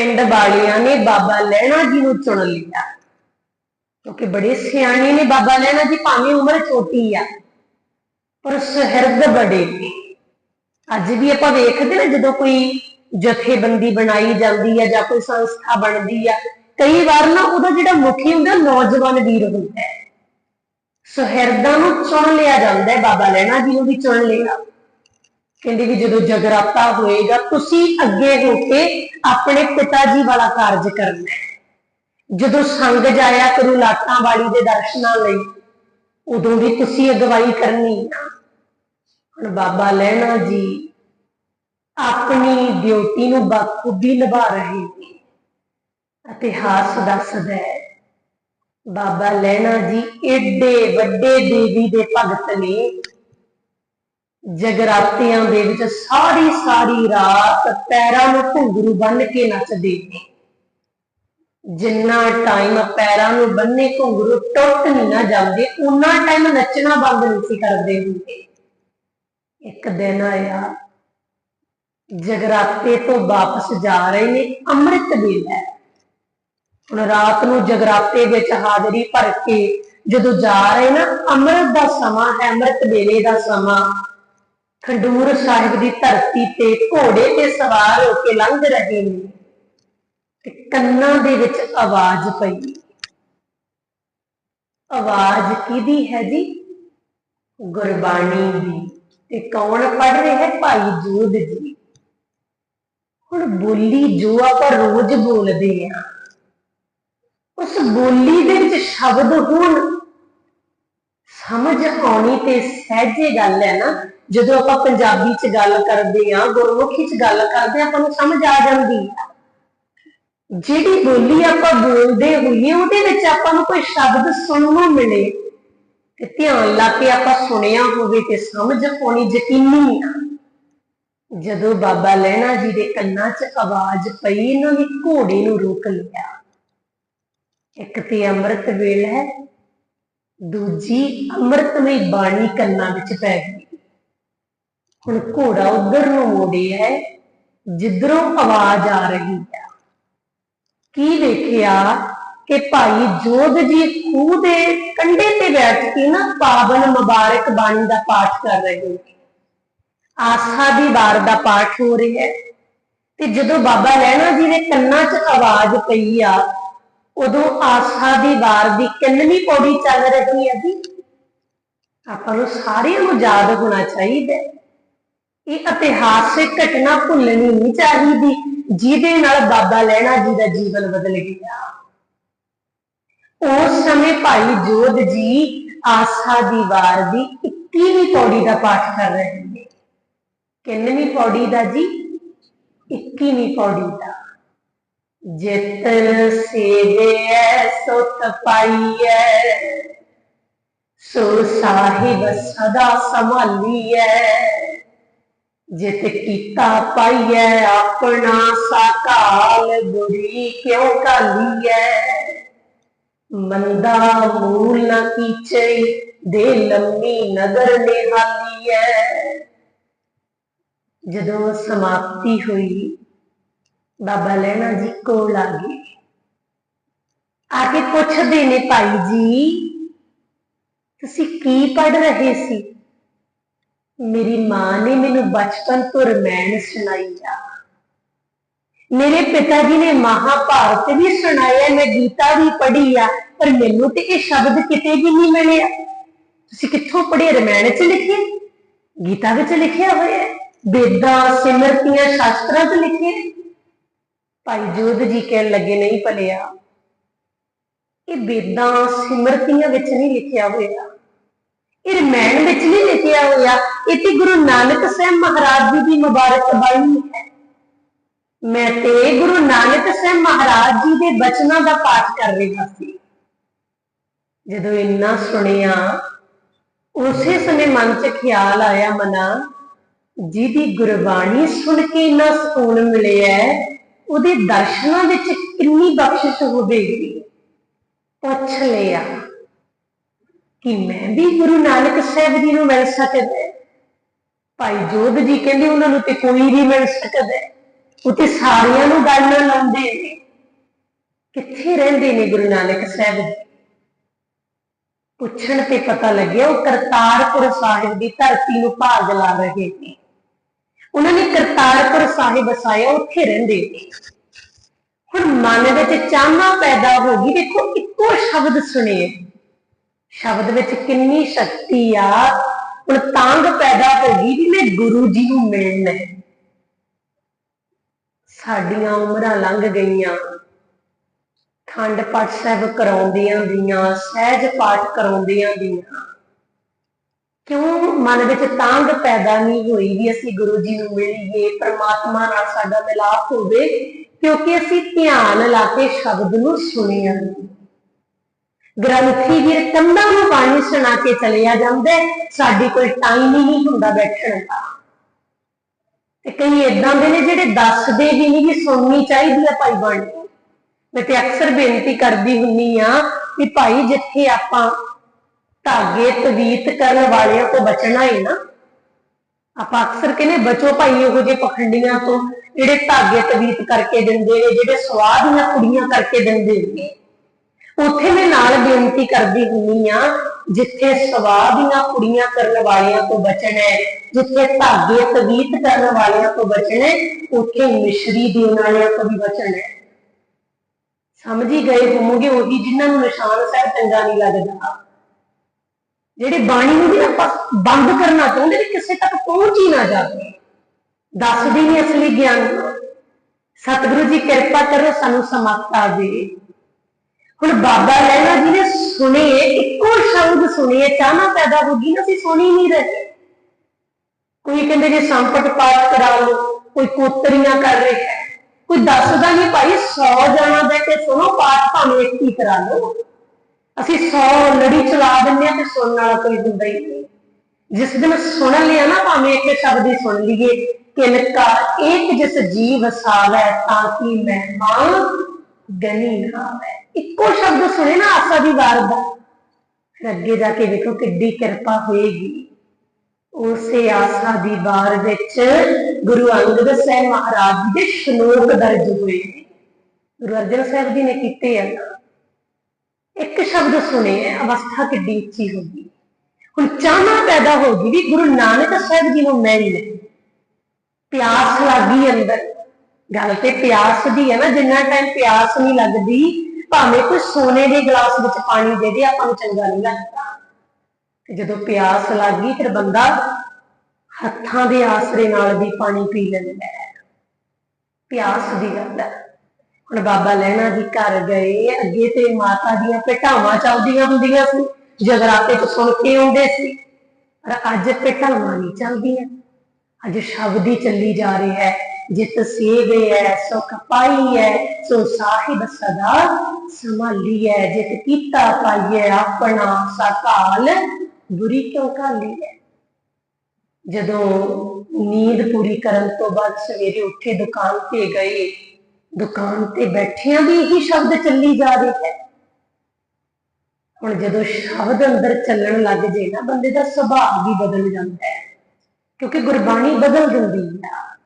ਪਿੰਡ ਵਾਲਿਆਂ ਨੇ ਬਾਬਾ ਲਹਿਣਾ ਜੀ ਨੂੰ ਚੁਣ ਲਿਆ। ਕਿਉਂਕਿ ਬੜੇ ਸਿਆਣੇ ਨੇ ਬਾਬਾ ਲਹਿਣਾ ਜੀ, ਭਾਵੇਂ ਉਮਰ ਛੋਟੀ ਆ, ਪਰ ਸੁਹਿਰਦ ਬੜੇ ਨੇ। ਅੱਜ ਵੀ ਆਪਾਂ ਵੇਖਦੇ ਨਾ ਜਦੋਂ ਕੋਈ ਜਥੇਬੰਦੀ ਬਣਾਈ ਜਾਂਦੀ ਹੈ ਜਾਂ ਕੋਈ ਸੰਸਥਾ ਬਣਦੀ ਆ, ਕਈ ਵਾਰ ਨਾ ਉਹਦਾ ਜਿਹੜਾ ਮੁਖੀ ਹੁੰਦਾ, ਨੌਜਵਾਨ ਵੀਰ ਹੁੰਦਾ ਹੈ। ਸੁਹਿਰਦਾਂ ਨੂੰ ਚੁਣ ਲਿਆ ਜਾਂਦਾ ਹੈ, ਬਾਬਾ ਲੈਣਾ ਜੀ ਨੂੰ ਵੀ ਚੁਣ ਲਿਆ। ਕਹਿੰਦੇ ਵੀ ਜਦੋਂ ਜਗਰਾਤਾ ਹੋਏਗਾ, ਤੁਸੀਂ ਅੱਗੇ ਹੋ ਕੇ ਆਪਣੇ ਪਿਤਾ ਜੀ ਵਾਲਾ ਕਾਰਜ ਕਰਨਾ ਜਦੋਂ ਸੰਗ ਜਾਇਆ ਕਰੂ ਲਾਟਾਂ ਵਾਲੀ ਦੇ ਦਰਸ਼ਨਾਂ ਲਈ, ਉਦੋਂ ਵੀ ਤੁਸੀਂ ਅਗਵਾਈ ਕਰਨੀ ਆ ਹੁਣ ਬਾਬਾ ਲੈਣਾ ਜੀ ਆਪਣੀ ਡਿਊਟੀ ਨੂੰ ਬਖੂਬੀ ਨਿਭਾ ਰਹੇ ਨੇ। ਇਤਿਹਾਸ ਦੱਸਦਾ ਹੈ, ਬਾਬਾ ਲੈਣਾ ਜੀ ਏਡੇ ਵੱਡੇ ਦੇਵੀ ਦੇ ਭਗਤ ਨੇ ਜਗਰਾਤਿਆਂ ਦੇ ਵਿੱਚ ਸਾਰੀ ਸਾਰੀ ਰਾਤ ਪੈਰਾਂ ਨੂੰ ਘੁੰਗਰੂ ਬੰਨ ਕੇ ਨੱਚਦੇ ਨੇ ਜਿੰਨਾ ਟਾਈਮ ਪੈਰਾਂ ਨੂੰ ਬੰਨੇ ਘੁੰਗਰੂ ਟੁੱਟ ਨਹੀਂ ਨਾ ਜਾਂਦੇ ਉਨਾ ਟਾਈਮ ਨੱਚਣਾ ਬੰਦ ਨਹੀਂ ਸੀ ਕਰਦੇ ਹੁੰਦੇ। ਇੱਕ ਦਿਨ ਆਇਆ, ਜਗਰਾਤੇ ਤੋਂ ਵਾਪਸ ਜਾ ਰਹੇ ਨੇ ਅੰਮ੍ਰਿਤ ਵੇਲਾ। ਹੁਣ ਰਾਤ ਨੂੰ ਜਗਰਾਤੇ ਵਿੱਚ ਹਾਜ਼ਰੀ ਭਰ ਕੇ ਜਦੋਂ ਜਾ ਰਹੇ ਨਾ, ਅੰਮ੍ਰਿਤ ਦਾ ਸਮਾਂ ਹੈ, ਅੰਮ੍ਰਿਤ ਵੇਲੇ ਦਾ ਸਮਾਂ। ਖੰਡੂਰ ਸਾਹਿਬ ਦੀ ਧਰਤੀ ਤੇ ਘੋੜੇ ਤੇ ਸਵਾਰ ਹੋ ਕੇ ਲੰਘ ਰਹੇ ਨੇ ਤੇ ਕੰਨਾਂ ਦੇ ਵਿੱਚ ਆਵਾਜ਼ ਪਈ। ਆਵਾਜ਼ ਕਿਹਦੀ ਹੈ ਜੀ? ਗੁਰਬਾਣੀ ਦੀ। ਤੇ ਕੌਣ ਪੜ ਰਿਹਾ ਹੈ? ਭਾਈ ਜੋਧ ਜੀ। ਹੁਣ ਬੋਲੀ ਜੋ ਆਪਾਂ ਰੋਜ਼ ਬੋਲਦੇ ਆ ਉਸ ਬੋਲੀ ਦੇ ਵਿੱਚ ਸ਼ਬਦ ਹੋਣ ਸਮਝ ਆਉਣੀ ਤੇ ਸਹਿਜੇ ਗੱਲ ਹੈ ਨਾ, ਜਦੋਂ ਆਪਾਂ ਪੰਜਾਬੀ ਚ ਗੱਲ ਕਰਦੇ ਆ ਗੁਰਮੁਖੀ ਚ ਗੱਲ ਕਰਦੇ ਆ ਆਪਾਂ ਨੂੰ ਸਮਝ ਆ ਜਾਂਦੀ ਜਿਹੜੀ ਬੋਲੀ ਆਪਾਂ ਬੋਲਦੇ ਹੋਈਏ, ਉਹਦੇ ਵਿੱਚ ਆਪਾਂ ਨੂੰ ਕੋਈ ਸ਼ਬਦ ਸੁਣਨ ਨੂੰ ਮਿਲੇ ਤੇ ਧਿਆਨ ਲਾ ਕੇ ਆਪਾਂ ਸੁਣਿਆ ਹੋਵੇ ਤੇ ਸਮਝ ਆਉਣੀ ਯਕੀਨੀ ਆ। ਜਦੋਂ ਬਾਬਾ ਲੈਣਾ ਜੀ ਦੇ ਕੰਨਾਂ 'ਚ ਆਵਾਜ਼ ਪਈ, ਇਹਨਾਂ ਨੇ ਘੋੜੇ ਨੂੰ ਰੋਕ ਲਿਆ। ਇੱਕ ਤੇ ਅੰਮ੍ਰਿਤ ਵੇਲ ਹੈ ਦੂਜੀ ਅੰਮ੍ਰਿਤਮਈ ਬਾਣੀ ਕੰਨਾਂ ਵਿੱਚ ਪੈ ਗਈ। ਹੁਣ ਘੋੜਾ ਉਧਰ ਨੂੰ ਮੋੜਿਆ ਹੈ, ਜਿੱਧਰੋਂ ਆਵਾਜ਼ ਆ ਰਹੀ ਹੈ। ਕੀ ਵੇਖਿਆ ਕਿ ਭਾਈ ਜੋਧ ਜੀ ਖੂਹ ਦੇ ਕੰਢੇ ਤੇ ਬੈਠ ਕੇ ਨਾ ਪਾਵਨ ਮੁਬਾਰਕ ਬਾਣੀ ਦਾ ਪਾਠ ਕਰ ਰਹੇ ਨੇ। ਆਸਾ ਦੀ ਵਾਰ ਦਾ ਪਾਠ ਹੋ ਰਿਹਾ ਹੈ। ਤੇ ਜਦੋਂ ਬਾਬਾ ਲੈਣਾ ਜੀ ਦੇ ਕੰਨਾਂ 'ਚ ਆਵਾਜ਼ ਪਈ ਆ ਉਦੋਂ ਆਸਾ ਦੀ ਵਾਰ ਦੀ ਕਿੰਨਵੀਂ ਪੌੜੀ ਚੱਲ ਰਹੀ ਹੈ ਜੀ? ਆਪਾਂ ਨੂੰ ਸਾਰਿਆਂ ਨੂੰ ਯਾਦ ਹੋਣਾ ਚਾਹੀਦਾ ਇਹ ਇਤਿਹਾਸਿਕ ਘਟਨਾ ਭੁੱਲਣੀ ਨਹੀਂ ਚਾਹੀਦੀ, ਜਿਹਦੇ ਨਾਲ ਬਾਬਾ ਲੈਣਾ ਜੀ ਦਾ ਜੀਵਨ ਬਦਲ ਗਿਆ। ਉਸ ਸਮੇਂ ਭਾਈ ਜੋਧ ਜੀ ਆਸਾ ਦੀ ਵਾਰ ਦੀ 21ਵੀਂ ਪੌੜੀ ਦਾ ਪਾਠ ਕਰ ਰਹੇ ਨੇ। ਕਿੰਨਵੀਂ ਪੌੜੀ ਦਾ ਜੀ? 21ਵੀਂ ਪੌੜੀ ਦਾ। ਜਿਤ ਸੇਵਿਐ ਸੁਤ ਤਪਾਈਐ ਸੋ ਸਾਹਿਬ ਸਦਾ ਸੰਭਾਲੀਐ ਜਿਤ ਕੀਤਾ ਪਾਈਐ ਆਪਣਾ ਸਾਕਾਲ ਬੁਰੀ ਕਿਉ ਕਾਲੀਐ ਮੰਦਾ ਮੂਲ ਨ ਕੀਚੇ, ਦੇ ਲੰਮੀ ਨਦਰ ਨਿਹਾਲੀਐ ਜਦੋਂ ਸਮਾਪਤੀ ਹੋਈ ਬਾਬਾ ਲੈਣਾ ਜੀ ਕੋਲ ਆ ਗਏ ਆ ਕੇ ਪੁੱਛਦੇ ਨੇ ਭਾਈ ਜੀ, ਤੁਸੀਂ ਕੀ ਪੜ ਰਹੇ ਸੀ? ਮੇਰੀ ਮਾਂ ਨੇ ਮੈਨੂੰ ਬਚਪਨ ਤੋਂ ਰਮਾਇਣ ਸੁਣਾਈ ਆ। ਮੇਰੇ ਪਿਤਾ ਜੀ ਨੇ ਮਹਾਭਾਰਤ ਵੀ ਸੁਣਾਇਆ, ਮੈਂ ਗੀਤਾ ਵੀ ਪੜ੍ਹੀ ਆ, ਪਰ ਮੈਨੂੰ ਤੇ ਇਹ ਸ਼ਬਦ ਕਿਤੇ ਵੀ ਨਹੀਂ ਮਿਲਿਆ। ਤੁਸੀਂ ਕਿੱਥੋਂ ਪੜ੍ਹੇ? ਰਮਾਇਣ 'ਚ ਲਿਖਿਆ ਗੀਤਾ ਵਿੱਚ ਲਿਖਿਆ ਹੋਇਆ ਵੇਦਾਂ, ਸਿਮਰਤੀਆਂ, ਸ਼ਾਸਤਰਾਂ 'ਚ ਲਿਖਿਆ ਭਾਈ ਜੋਧ ਜੀ ਕਹਿਣ ਲੱਗੇ, ਨਹੀਂ ਭਲਿਆ, ਇਹ ਬੇਦਾਂ ਸਿਮਰਤੀਆਂ ਵਿੱਚ ਨਹੀਂ ਲਿਖਿਆ ਹੋਇਆ। ਇਹ ਰਮਾਇਣ ਵਿੱਚ ਨਹੀਂ ਲਿਖਿਆ ਹੋਇਆ। ਇਹ ਤੇ ਗੁਰੂ ਨਾਨਕ ਸਾਹਿਬ ਮਹਾਰਾਜ ਜੀ ਦੀ ਮੁਬਾਰਕ ਬਾਣੀ ਹੈ। ਮੈਂ ਤੇ ਗੁਰੂ ਨਾਨਕ ਸਾਹਿਬ ਮਹਾਰਾਜ ਜੀ ਦੇ ਬਚਨਾਂ ਦਾ ਪਾਠ ਕਰ ਰਿਹਾ ਸੀ। ਜਦੋਂ ਇੰਨਾ ਸੁਣਿਆ, ਉਸੇ ਸਮੇਂ ਮਨ 'ਚ ਖਿਆਲ ਆਇਆ ਮਨਾ, ਜਿਹਦੀ ਗੁਰਬਾਣੀ ਸੁਣ ਕੇ ਇੰਨਾ ਸਕੂਨ ਮਿਲਿਆ ਉਹਦੇ ਦਰਸ਼ਨਾਂ ਵਿੱਚ ਕਿੰਨੀ ਬਖਸ਼ਿਸ਼ ਹੋਵੇਗੀ? ਪੁੱਛ ਲਿਆ। ਕਿ ਮੈਂ ਵੀ ਗੁਰੂ ਨਾਨਕ ਸਾਹਿਬ ਜੀ ਨੂੰ ਮਿਲ ਸਕਦਾ ਭਾਈ ਜੋਧ ਜੀ ਕਹਿੰਦੇ ਉਹਨਾਂ ਨੂੰ ਤੇ ਕੋਈ ਨਹੀਂ ਮਿਲ ਸਕਦਾ ਉਹ ਤੇ ਸਾਰਿਆਂ ਨੂੰ ਗੱਲ ਨਾਲ ਲਾਉਂਦੇ ਨੇ। ਕਿੱਥੇ ਰਹਿੰਦੇ ਨੇ ਗੁਰੂ ਨਾਨਕ ਸਾਹਿਬ? ਜੀ ਪੁੱਛਣ ਤੇ ਪਤਾ ਲੱਗਿਆ ਉਹ ਕਰਤਾਰਪੁਰ ਸਾਹਿਬ ਦੀ ਧਰਤੀ ਨੂੰ ਭਾਗ ਲਾ ਰਹੇ ਨੇ। ਉਹਨਾਂ ਨੇ ਕਰਤਾਰਪੁਰ ਸਾਹਿਬ ਵਸਾਇਆ, ਉੱਥੇ ਰਹਿੰਦੇ ਹੁਣ ਮਨ ਵਿੱਚ ਚਾਹਨਾ ਪੈਦਾ ਹੋ ਗਈ, ਦੇਖੋ ਇੱਕੋ ਸ਼ਬਦ ਸੁਣੇ ਸ਼ਬਦ ਵਿੱਚ ਕਿੰਨੀ ਸ਼ਕਤੀ ਆ। ਹੁਣ ਤਾਂਗ ਪੈਦਾ ਹੋ ਗਈ ਵੀ ਮੈਂ ਗੁਰੂ ਜੀ ਨੂੰ ਮਿਲਣਾ। ਹੈ ਸਾਡੀਆਂ ਉਮਰਾਂ ਲੰਘ ਗਈਆਂ। ਖੰਡ ਪਾਠ ਸਾਹਿਬ ਕਰਾਉਂਦਿਆਂ ਦੀਆਂ, ਸਹਿਜ ਪਾਠ ਕਰਾਉਂਦਿਆਂ ਦੀਆਂ। ਕਿਉਂ? ਮਨ ਵਿੱਚ ਤਾਂਗ ਪੈਦਾ ਨਹੀਂ ਹੋਈ ਵੀ ਅਸੀਂ ਗੁਰੂ ਜੀ ਨੂੰ ਮਿਲੀਏ, ਪ੍ਰਮਾਤਮਾ ਨਾਲ ਸਾਡਾ ਮਿਲਾਪ ਹੋਵੇ, ਕਿਉਂਕਿ ਅਸੀਂ ਧਿਆਨ ਲਾ ਕੇ ਸ਼ਬਦ ਨੂੰ ਸੁਣਿਆ। ਗ੍ਰੰਥੀ ਵੀਰ ਕੰਧਾਂ ਨੂੰ ਬਾਣੀ ਸੁਣਾ ਕੇ ਚਲਿਆ ਜਾਂਦਾ ਸਾਡੀ ਕੋਈ ਟਾਈਮ ਹੀ ਨਹੀਂ ਹੁੰਦਾ ਬੈਠਣ ਦਾ। ਤੇ ਕਈ ਇਦਾਂ ਦੇ ਨੇ ਜਿਹੜੇ ਦੱਸਦੇ ਵੀ ਨਹੀਂ ਵੀ ਸੁਣਨੀ ਚਾਹੀਦੀ ਆ ਭਾਈ ਬਾਣੀ। ਮੈਂ ਤੇ ਅਕਸਰ ਬੇਨਤੀ ਕਰਦੀ ਹੁੰਨੀ ਆ ਵੀ ਭਾਈ ਜਿੱਥੇ ਆਪਾਂ ਧਾਗੇ ਤਵੀਤ ਕਰਨ ਵਾਲਿਆਂ ਤੋਂ ਬਚਣਾ ਹੈ ਨਾ। ਆਪਾਂ ਅਕਸਰ ਕਹਿੰਦੇ ਬਚੋ ਭਾਈ ਇਹੋ ਜਿਹੇ ਪਖੰਡੀਆਂ ਤੋਂ, ਜਿਹੜੇ ਧਾਗੇ ਤਵੀਤ ਕਰਕੇ ਦਿੰਦੇ ਨੇ, ਜਿਹੜੇ ਸਵਾਦ ਦੀਆਂ ਕੁੜੀਆਂ ਕਰਕੇ ਦਿੰਦੇ ਨੇ। ਉੱਥੇ ਮੈਂ ਨਾਲ ਬੇਨਤੀ ਕਰਦੀ ਹੁੰਨੀ ਆ ਜਿੱਥੇ ਸਵਾਦ ਦੀਆਂ ਕੁੜੀਆਂ ਕਰਨ ਵਾਲਿਆਂ ਤੋਂ ਬਚਣਾ ਹੈ, ਜਿੱਥੇ ਧਾਗੇ ਤਵੀਤ ਕਰਨ ਵਾਲਿਆਂ ਤੋਂ ਬਚਣਾ ਉੱਥੇ ਮਿਸ਼ਰੀ ਦੇਣ ਵਾਲਿਆਂ ਤੋਂ ਵੀ ਬਚਣਾ ਹੈ। ਸਮਝੀ ਗਏ ਹੋਵੋਗੇ, ਉਹੀ ਜਿਨ੍ਹਾਂ ਨੂੰ ਨਿਸ਼ਾਨ ਸਾਹਿਬ ਚੰਗਾ ਨਹੀਂ ਲੱਗਦਾ। ਜਿਹੜੇ ਬਾਣੀ ਨੂੰ ਵੀ ਆਪਾਂ ਬੰਦ ਕਰਨਾ ਚਾਹੁੰਦੇ ਨੇ ਕਿਸੇ ਤੱਕ ਪਹੁੰਚ ਹੀ ਨਾ ਜਾਵੇ। ਦੱਸਦੀ ਨਹੀਂ ਅਸਲੀ ਗਿਆਨ। ਸਤਿਗੁਰੂ ਜੀ ਕਿਰਪਾ ਕਰੋ ਸਾਨੂੰ ਸਮਤ ਆਵੇ ਹੁਣ ਬਾਬਾ ਲੈਣਾ ਜੀ ਨੇ ਸੁਣੇ, ਇੱਕੋ ਸ਼ਬਦ ਸੁਣੀਏ ਚਾਹਨਾ ਪੈਦਾ ਹੋ ਗਈ ਨਾ ਅਸੀਂ ਸੁਣੀ ਨਹੀਂ ਰਹੇ। ਕੋਈ ਕਹਿੰਦੇ ਜੇ ਸੰਪਟ ਪਾਠ ਕਰਾ ਲਓ, ਕੋਈ ਕੋਤਰੀਆਂ ਕਰ ਰਿਹਾ ਕੋਈ ਦੱਸਦਾ ਨਹੀਂ ਭਾਈ 100 ਜਣਾ ਬੈਠੇ ਸੁਣੋ, ਪਾਠ ਭਾਵੇਂ ਇੱਕ ਹੀ ਕਰਾ ਲਓ। ਅਸੀਂ 100 ਲੜੀ ਚਲਾ ਦਿੰਦੇ ਆ ਤੇ ਸੁਣਨ ਵਾਲਾ ਕੋਈ ਹੁੰਦਾ ਹੀ ਨਹੀਂ। ਜਿਸ ਦਿਨ ਸੁਣ ਲਿਆ ਨਾ ਭਾਵੇਂ ਇੱਕ ਸ਼ਬਦ ਹੀ ਸੁਣ ਲਈਏ ਕਿਨਕਾ ਇੱਕ ਜਿਸ ਜੀਵ ਵਸਾਵੈ ਤਾਂ ਕਿ ਮਹਿਮਾਨ ਗਨੀ ਨਾ ਇੱਕੋ ਸ਼ਬਦ ਸੁਣੇ ਨਾ ਆਸਾ ਦੀ ਵਾਰ ਦਾ। ਫਿਰ ਅੱਗੇ ਜਾ ਕੇ ਵੇਖੋ ਕਿੱਡੀ ਕਿਰਪਾ ਹੋਏਗੀ। ਉਸੇ ਆਸਾ ਦੀ ਵਾਰ ਵਿੱਚ ਗੁਰੂ ਅੰਗਦ ਸਾਹਿਬ ਮਹਾਰਾਜ ਜੀ ਦੇ ਸ਼ਲੋਕ ਦਰਜ ਹੋਏ ਨੇ। ਗੁਰੂ ਅਰਜਨ ਸਾਹਿਬ ਜੀ ਨੇ ਕੀਤੇ ਆ ਇੱਕ ਸ਼ਬਦ ਸੁਣੇ, ਅਵਸਥਾ ਕਿੱਡੀ ਉੱਚੀ ਹੋ ਗਈ। ਹੁਣ ਚਾਹਨਾ ਪੈਦਾ ਹੋ ਗਈ ਵੀ ਗੁਰੂ ਨਾਨਕ ਸਾਹਿਬ ਜੀ ਨੂੰ ਮਿਲ। ਲੈ ਪਿਆਸ ਲੱਗੀ ਅੰਦਰ। ਗੱਲ ਤੇ ਪਿਆਸ ਦੀ ਹੈ ਨਾ, ਜਿੰਨਾ ਟਾਈਮ ਪਿਆਸ ਨਹੀਂ ਲੱਗਦੀ, ਭਾਵੇਂ ਕੋਈ ਸੋਨੇ ਦੇ ਗਲਾਸ ਵਿੱਚ ਪਾਣੀ ਦੇ ਦੇ, ਆਪਾਂ ਨੂੰ ਚੰਗਾ ਨਹੀਂ ਲੱਗਦਾ। ਤੇ ਜਦੋਂ ਪਿਆਸ ਲੱਗੀ ਫਿਰ ਬੰਦਾ ਹੱਥਾਂ ਦੇ ਆਸਰੇ ਨਾਲ ਵੀ ਪਾਣੀ ਪੀ ਲੈਂਦਾ ਪਿਆਸ ਦੀ ਗੱਲ ਹੈ। ਹੁਣ ਬਾਬਾ ਲੈਣਾ ਜੀ ਘਰ ਗਏ, ਅੱਗੇ ਤੇ ਮਾਤਾ ਦੀਆਂ ਪਟਾਵਾਂ ਚੱਲਦੀਆਂ ਹੁੰਦੀਆਂ ਸੀ, ਜਗਰਾਤੇ ਚ ਸੁਣ ਕੇ ਆਉਂਦੇ ਸੀ। ਪਰ ਅੱਜ ਪਟਾਵਾਂ ਨਹੀਂ ਚੱਲਦੀਆਂ। ਅੱਜ ਸ਼ਬਦ ਹੀ ਚੱਲੀ ਜਾ ਰਿਹਾ ਹੈ, ਜਿਤ ਸੇਵੇ ਹੈ ਸੋ ਕਪਾਈ ਹੈ, ਸੋ ਸਾਹਿਬ ਸਦਾ ਸੰਭਾਲੀ ਹੈ। ਜਿਤ ਕੀਤਾ ਪਾਈਏ ਆਪਣਾ ਸਕਾਲ, ਬੁਰੀ ਕਿਉਂ ਕਾਲੀ ਹੈ? ਜਦੋਂ ਨੀਂਦ ਪੂਰੀ ਕਰਨ ਤੋਂ ਬਾਅਦ ਸਵੇਰੇ ਉੱਠੇ ਦੁਕਾਨ ਤੇ ਗਏ ਦੁਕਾਨ ਤੇ ਬੈਠਿਆਂ ਵੀ ਇਹੀ ਸ਼ਬਦ ਚੱਲੀ ਜਾ ਰਹੀ ਹੈ। ਹੁਣ ਜਦੋਂ ਸ਼ਬਦ ਅੰਦਰ ਚੱਲਣ ਲੱਗ ਜੇ ਨਾ, ਬੰਦੇ ਦਾ ਸੁਭਾਅ ਵੀ ਬਦਲ ਜਾਂਦਾ ਹੈ। ਕਿਉਂਕਿ ਗੁਰਬਾਣੀ ਬਦਲ ਦਿੰਦੀ ਹੈ।